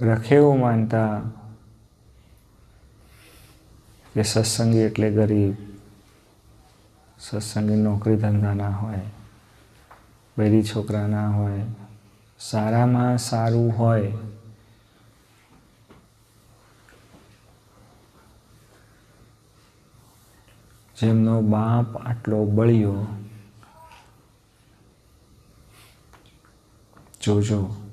રખે એવું માનતા કે સત્સંગી એટલે ગરીબ, સત્સંગી નોકરી ધંધા ના હોય, બેરી છોકરા ના હોય, સારામાં સારું હોય, જેમનો બાપ આટલો બળ્યો, જોજો.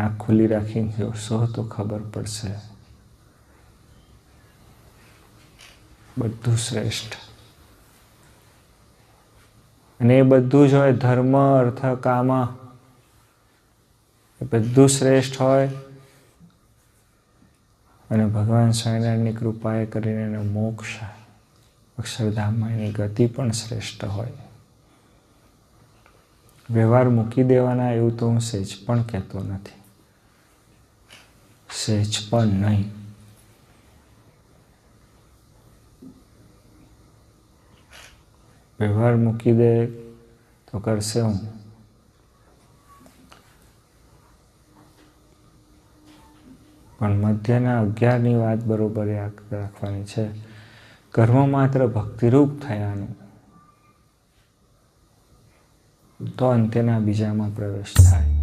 આંખ ખુલ્લી રાખીને જોશો તો ખબર પડશે. બધું શ્રેષ્ઠ. અને એ બધું જ હોય ધર્મ, અર્થ, કામ, એ બધું શ્રેષ્ઠ હોય. અને ભગવાન સ્વામિનારાયણની કૃપાએ કરીને એનો મોક્ષ, અક્ષરધામમાં એની ગતિ પણ શ્રેષ્ઠ હોય. વ્યવહાર મૂકી દેવાના એવું તો હું સહેજ પણ કહેતો નથી. સહેજ પણ નહીં વ્યવહાર મૂકી દે તો કરશે હું. પણ મધ્યના અગિયારની વાત બરોબર યાદ રાખવાની છે. કર્મ માત્ર ભક્તિરૂપ થયાનું. તો અંત્યના બીજામાં પ્રવેશ થાય.